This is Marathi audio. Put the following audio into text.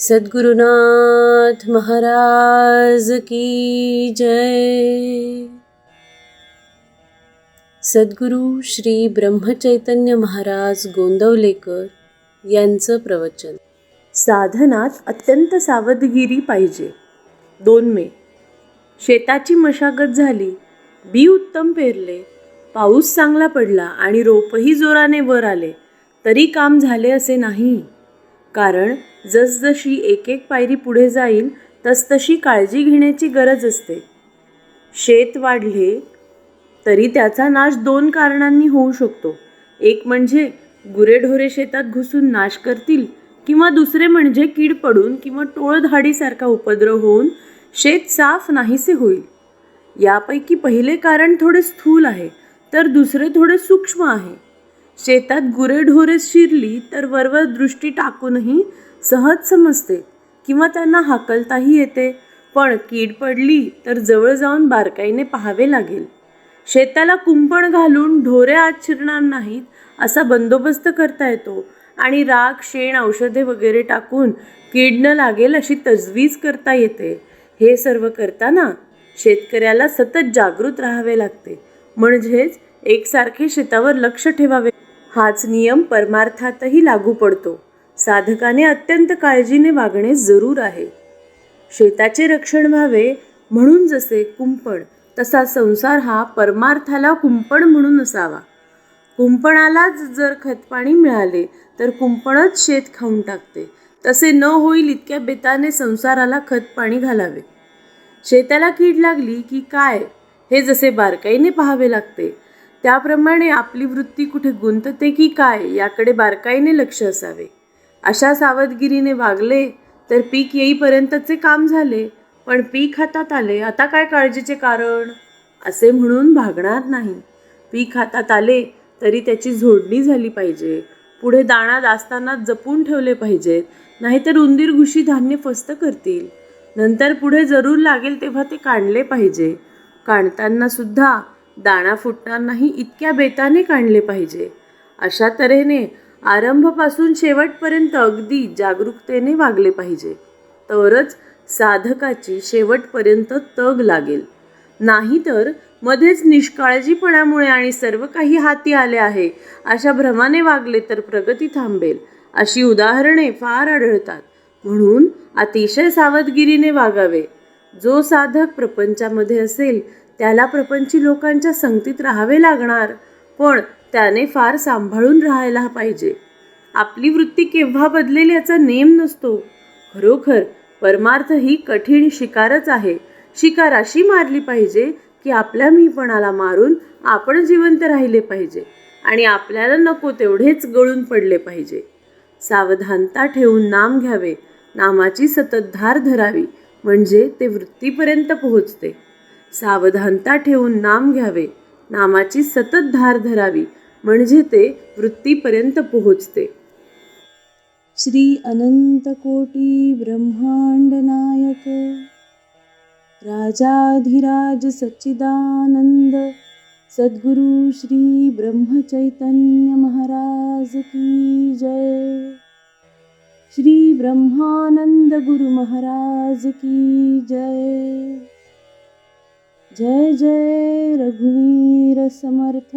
सद्गुरुनाथ महाराज की जय। सद्गुरू श्री ब्रह्मचैतन्य महाराज गोंदवलेकर यांचं प्रवचन. साधनात अत्यंत सावधगिरी पाहिजे. दोन मे. शेताची मशागत झाली. बी उत्तम पेरले. पाऊस चांगला पडला आणि रोपही जोराने वर आले. तरी काम झाले असे नाही. कारण जसजशी एक एक पायरी पुढे जाईल तसतशी काळजी घेण्याची गरज असते. शेत वाढले तरी त्याचा नाश दोन कारणांनी होऊ शकतो. एक म्हणजे गुरेढोरे शेतात घुसून नाश करतील किंवा दुसरे म्हणजे कीड पडून किंवा टोळधाडीसारखा उपद्रव होऊन शेत साफ नाहीसे होईल. यापैकी पहिले कारण थोडे स्थूल आहे तर दुसरे थोडे सूक्ष्म आहे. शेतात गुरेढोरे शिरली तर वरवर दृष्टी टाकूनही सहज समजते किंवा त्यांना हाकलताही येते. पण कीड पडली तर जवळ जाऊन बारकाईने पाहावे लागेल. शेताला कुंपण घालून ढोरे आत शिरणार नाहीत असा बंदोबस्त करता येतो आणि राख शेण औषधे वगैरे टाकून कीड न लागेल अशी तजवीज करता येते. हे सर्व करताना शेतकऱ्याला सतत जागृत राहावे लागते. म्हणजेच एकसारखे शेतावर लक्ष ठेवावे हाच नियम परमार्थातही लागू पडतो. साधकाने अत्यंत काळजीने वागणे जरूर आहे. शेताचे रक्षण व्हावे म्हणून जसे कुंपण तसा संसार हा परमार्थाला कुंपण म्हणून असावा. कुंपणालाच जर खतपाणी मिळाले तर कुंपणच शेत खाऊन टाकते. तसे न होईल इतक्या बेताने संसाराला खतपाणी घालावे. शेताला कीड लागली की काय? हे जसे बारकाईने पाहावे लागते. त्याप्रमाणे आपली वृत्ती कुठे गुंतते की काय याकडे बारकाईने लक्ष असावे. अशा सावधगिरीने वागले तर पीक येईपर्यंतचे काम झाले पण पीक हातात आले आता काय काळजीचे कारण? असे म्हणून भागणार नाही. पीक हातात आले तरी त्याची झोडणी झाली पाहिजे. पुढे दाणा दास्ताना जपून ठेवले पाहिजेत नाहीतर उंदीर घुशी धान्य फस्त करतील. नंतर पुढे जरूर लागेल तेव्हा ते काढले पाहिजे. काढताना सुद्धा दाणा फुटणार नाही इतक्या बेताने काढले पाहिजे. अशा तऱ्हेने आरंभपासून शेवटपर्यंत अगदी जागरूकतेने वागले पाहिजे. तरच साधकाची शेवटपर्यंत तग लागेल. नाहीतर मध्येच निष्काळजीपणामुळे आणि सर्व काही हाती आले आहे अशा भ्रमाने वागले तर प्रगती थांबेल अशी उदाहरणे फार आढळतात. म्हणून अतिशय सावधगिरीने वागावे. जो साधक प्रपंचामध्ये असेल त्याला प्रपंची लोकांच्या संगतीत राहावे लागणार पण त्याने फार सांभाळून राहायला पाहिजे. आपली वृत्ती केव्हा बदलेल याचा नेम नसतो. खरोखर परमार्थ ही कठीण शिकारच आहे. शिकार अशी मारली पाहिजे की आपल्या मीपणाला मारून आपण जिवंत राहिले पाहिजे आणि आपल्याला नको तेवढेच गळून पडले पाहिजे. सावधानता ठेवून नाम घ्यावे. नामाची सतत धार धरावी. म्हणजे ते वृत्तीपर्यंत पोहोचते. सावधानता ठेवून नाम घ्यावे. नामाची सतत धार धरावी म्हणजे ते वृत्तीपर्यंत पोहोचते. श्री अनंतकोटी ब्रह्मांड नायक राजाधिराज सच्चिदानंद सद्गुरु श्री ब्रह्मचैतन्य महाराज की जय. श्री ब्रह्मानंद गुरु महाराज की जय. जय जय रघुवीर समर्थ।